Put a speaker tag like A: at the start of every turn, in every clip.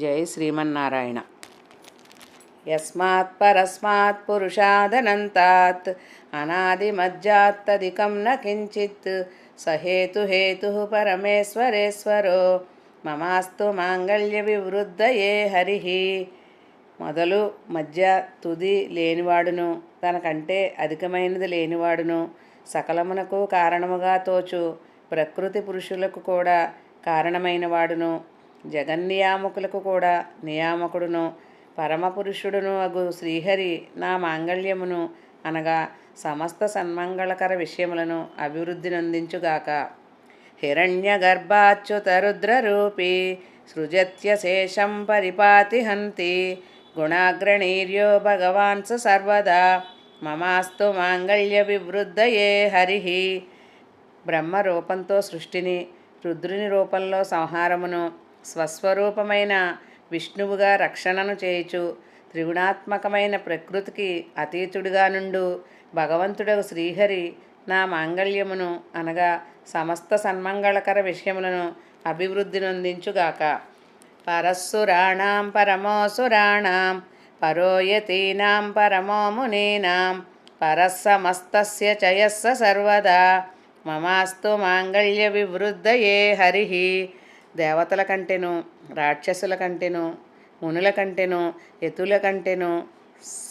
A: జై శ్రీమన్నారాయణ. యస్మాత్ పరస్మాత్ పురుషాదనంతాత్ అనాదిమజ్జాత్తదికం న కించిత్ సహేతుహేతు పరమేశ్వరేశ్వరో మమాస్తు మాంగళ్య వివృద్ధయే హరి. మొదలు మధ్య తుది లేనివాడును తనకంటే అధికమైనది లేనివాడును సకలమునకు కారణముగా తోచు ప్రకృతి పురుషులకు కూడా కారణమైనవాడును జగన్నియామకులకు కూడా నియామకుడును పరమపురుషుడును అగు శ్రీహరి నా మాంగళ్యమును అనగా సమస్త సన్మంగళకర విషయములను అభివృద్ధి రూపి సృజత్య శేషం పరిపాతి హంతి గుణాగ్రణీర్యో భగవాన్ సర్వదా మమాస్తు మాంగళ్య వివృద్ధయే హరి. బ్రహ్మ రూపంతో సృష్టిని రుద్రుని రూపంలో సంహారమును స్వస్వరూపమైన విష్ణువుగా రక్షణను చేయుచు త్రిగుణాత్మకమైన ప్రకృతికి అతీతుడిగా నుండు భగవంతుడగు శ్రీహరి నా మాంగళ్యమును అనగా సమస్త సన్మంగళకర విషయములను అభివృద్ధి నొందించుగాక. పరస్సురాణం పరమోసురాణం పరోయతీనాం పరమో మునీనాం పరస్సమస్తస్య చయస్స సర్వదా. మమాస్తు మాంగళ్య వివృద్ధయే హరి. దేవతల కంటెను రాక్షసుల కంటెను మునుల కంటెను ఎతుల కంటెను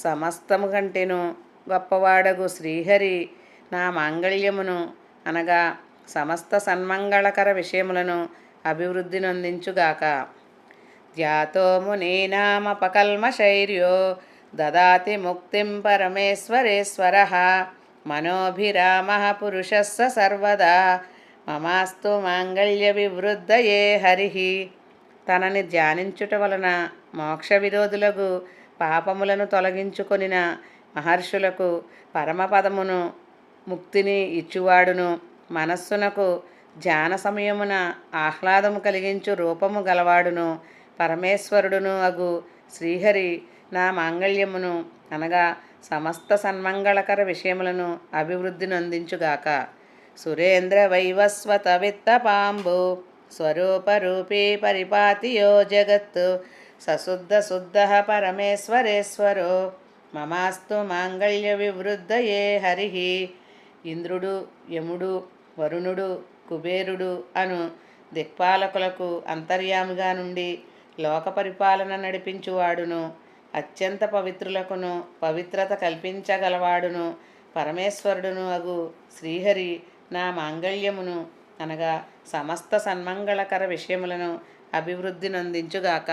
A: సమస్తము కంటెను గొప్పవాడగు శ్రీహరి నా మాంగళ్యమును అనగా సమస్త సన్మంగళకర విషయములను అభివృద్ధి నొందించుగాక. ధ్యాతో మునీనామపకల్మశైర్యో దదాతి ముక్తిం పరమేశ్వరేశ్వర. మనోభిరామ పురుషస్స సర్వదా. మమాస్తు మాంగళ్య వివృద్ధయే హరి. తనని ధ్యానించుట వలన మోక్ష విరోధులకు పాపములను తొలగించుకొనిన మహర్షులకు పరమపదమును ముక్తిని ఇచ్చువాడును. మనస్సునకు ధ్యాన సమయమున ఆహ్లాదము కలిగించు రూపము గలవాడును. పరమేశ్వరుడును అగు శ్రీహరి నా మాంగళ్యమును అనగా సమస్త సన్మంగళకర విషయములను అభివృద్ధిని అందించుగాక సురేంద్ర వైవస్వత విత్త పాంబు స్వరూపరూపీ పరిపాతి యో జగత్తు సశుద్ధ శుద్ధ పరమేశ్వరేశ్వరో మమాస్తు మాంగళ్య వివృద్ధయే హరి ఇంద్రుడు యముడు వరుణుడు కుబేరుడు అను దిక్పాలకులకు అంతర్యాముగా నుండి లోక పరిపాలన నడిపించువాడును అత్యంత పవిత్రులకును పవిత్రత కల్పించగలవాడును పరమేశ్వరుడును అగు శ్రీహరి నా మాంగళ్యమును అనగా సమస్త సన్మంగళకర విషయములను అభివృద్ధినందించుగాక